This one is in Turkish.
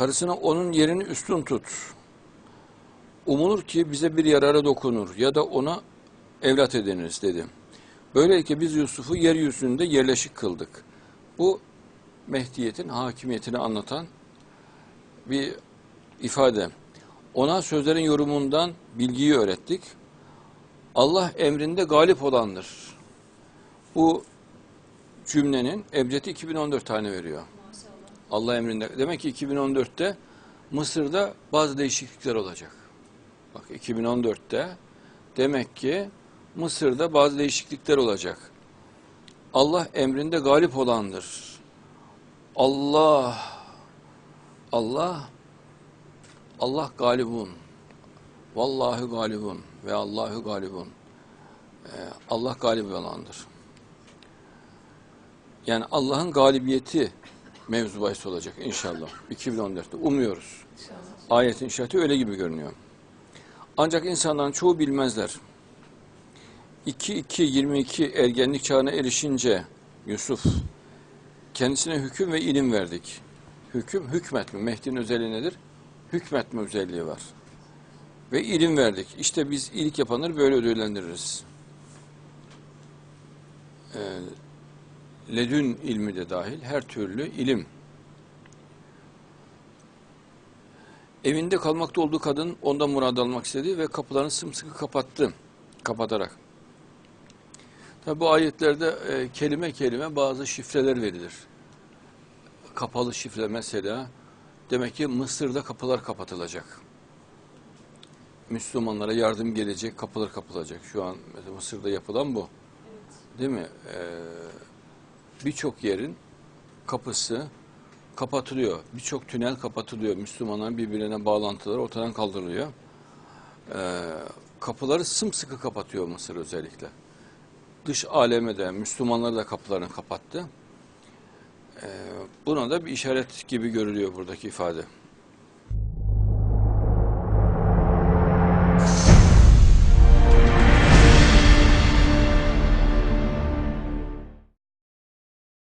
Karısına onun yerini üstün tut. Umulur ki bize bir yarara dokunur ya da ona evlat ediniriz dedi. Böylelikle biz Yusuf'u yeryüzünde yerleşik kıldık. Bu Mehdiyet'in hakimiyetini anlatan bir ifade. Ona sözlerin yorumundan bilgiyi öğrettik. Allah emrinde galip olandır. Bu cümlenin ebcedi 2014 tane veriyor. Allah emrinde. Demek ki 2014'te Mısır'da bazı değişiklikler olacak. Bak 2014'te demek ki Mısır'da bazı değişiklikler olacak. Allah emrinde galip olandır. Allah Allah Allah galibun. Vallahi galibun ve Allahu galibun. Ee, Allah galip olandır. Yani Allah'ın galibiyeti mevzu bahis olacak inşallah 2014'te. Umuyoruz. Ayetin işareti öyle gibi görünüyor. Ancak insanların çoğu bilmezler. 2-2-22 ergenlik çağına erişince Yusuf kendisine hüküm ve ilim verdik. Hüküm, hükmetme. Mehdi'nin özelliği nedir? Hükmetme özelliği var. Ve ilim verdik. İşte biz iyilik yapanları böyle ödüllendiririz. Ee, ledün ilmi de dahil her türlü ilim. Evinde kalmakta olduğu kadın ondan murad almak istedi ve kapılarını sımsıkı kapattı. Kapatarak. Tabi bu ayetlerde e, kelime kelime bazı şifreler verilir. Kapalı şifre mesela demek ki Mısır'da kapılar kapatılacak. Müslümanlara yardım gelecek, kapılar kapılacak. Şu an Mısır'da yapılan bu. Değil mi? Ee, Birçok yerin kapısı kapatılıyor. Birçok tünel kapatılıyor. Müslümanların birbirine bağlantıları ortadan kaldırılıyor. Ee, kapıları sımsıkı kapatıyor Mısır özellikle. Dış aleme de Müslümanlar da kapılarını kapattı. Ee, buna da bir işaret gibi görülüyor buradaki ifade.